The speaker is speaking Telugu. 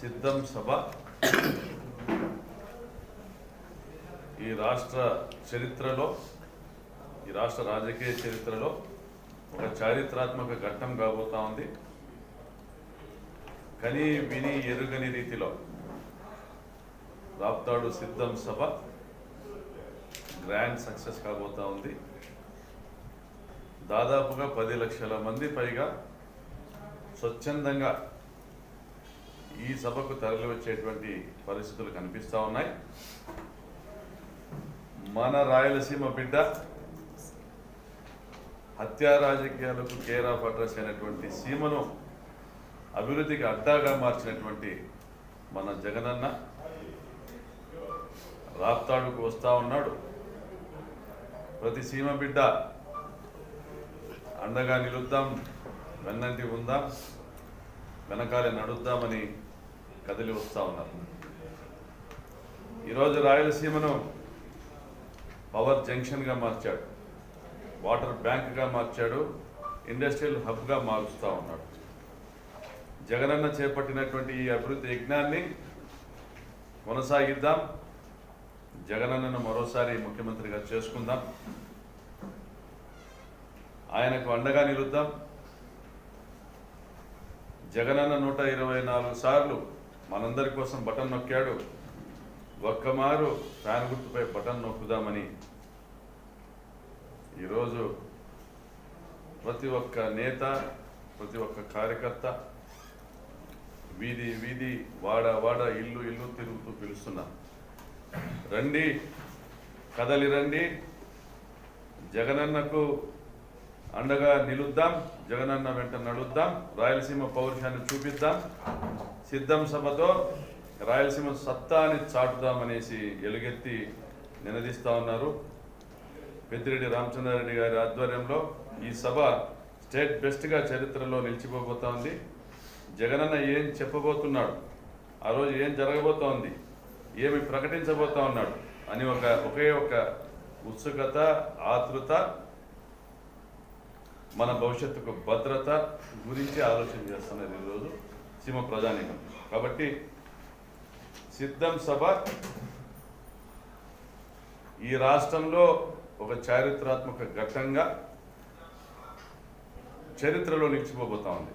సిద్ధం సభ. ఈ రాష్ట్ర చరిత్రలో ఈ రాష్ట్ర రాజకీయ చరిత్రలో ఒక చారిత్రాత్మక ఘట్టం కాబోతా ఉంది. కని విని ఎరుగని రీతిలో రాప్తాడు సిద్ధం సభ గ్రాండ్ సక్సెస్ కాబోతా ఉంది. దాదాపుగా పది లక్షల మంది పైగా స్వచ్ఛందంగా ఈ సభకు తరలి వచ్చేటువంటి పరిస్థితులు కనిపిస్తూ ఉన్నాయి. మన రాయలసీమ బిడ్డ హత్యా రాజకీయాలకు కేర్ ఆఫ్ అడ్రస్ అయినటువంటి సీమను అభివృద్ధికి అడ్డాగా మార్చినటువంటి మన జగనన్న రాప్తాడుకు వస్తూ ఉన్నాడు. ప్రతి సీమ బిడ్డ అండగా నిలుద్దాం వెన్నంటి ఉందాం. వెనకాలే నడుద్దామని కదిలి వస్తా ఉన్నారు. ఈరోజు రాయలసీమను పవర్ జంక్షన్గా మార్చాడు. వాటర్ బ్యాంక్గా మార్చాడు. ఇండస్ట్రియల్ హబ్గా మారుస్తూ ఉన్నాడు. జగనన్న చేపట్టినటువంటి ఈ అభివృద్ధి యజ్ఞాన్ని కొనసాగిద్దాం. జగనన్నను మరోసారి ముఖ్యమంత్రిగా చేసుకుందాం. ఆయనకు అండగా నిలుద్దాం. జగనన్న నూట ఇరవై నాలుగు సార్లు మనందరి కోసం బటన్ నొక్కాడు. ఒక్కమారు ఫ్యాన్ గుర్తుపై బటన్ నొక్కుదామని. ఈరోజు ప్రతి ఒక్క నేత ప్రతి ఒక్క కార్యకర్త వీధి వీధి వాడ వాడ ఇల్లు ఇల్లు తిరుగుతూ పిలుస్తున్నా. రండి కదలి రండి. జగనన్నకు అండగా నిలుద్దాం. జగనన్న వెంట నడుద్దాం. రాయలసీమ పౌరుషాన్ని చూపిద్దాం. సిద్ధం సభతో రాయలసీమ సత్తాని చాటుదామనేసి ఎలుగెత్తి నినదిస్తా ఉన్నారు. పెద్దిరెడ్డి రామచంద్రారెడ్డి గారి ఆధ్వర్యంలో ఈ సభ స్టేట్ బెస్ట్గా చరిత్రలో నిలిచిపోబోతా ఉంది. జగనన్న ఏం చెప్పబోతున్నాడు? ఆ రోజు ఏం జరగబోతోంది ఏమి ప్రకటించబోతా ఉన్నాడు? అని ఒక ఒకే ఒక ఉత్సుకత ఆతృత మన భవిష్యత్తుకు భద్రత గురించి ఆలోచన చేస్తున్నారు ఈరోజు సీమ ప్రజానికం. కాబట్టి సిద్ధం సభ ఈ రాష్ట్రంలో ఒక చారిత్రాత్మక ఘట్టంగా చరిత్రలో నిలిచిపోబోతా ఉంది.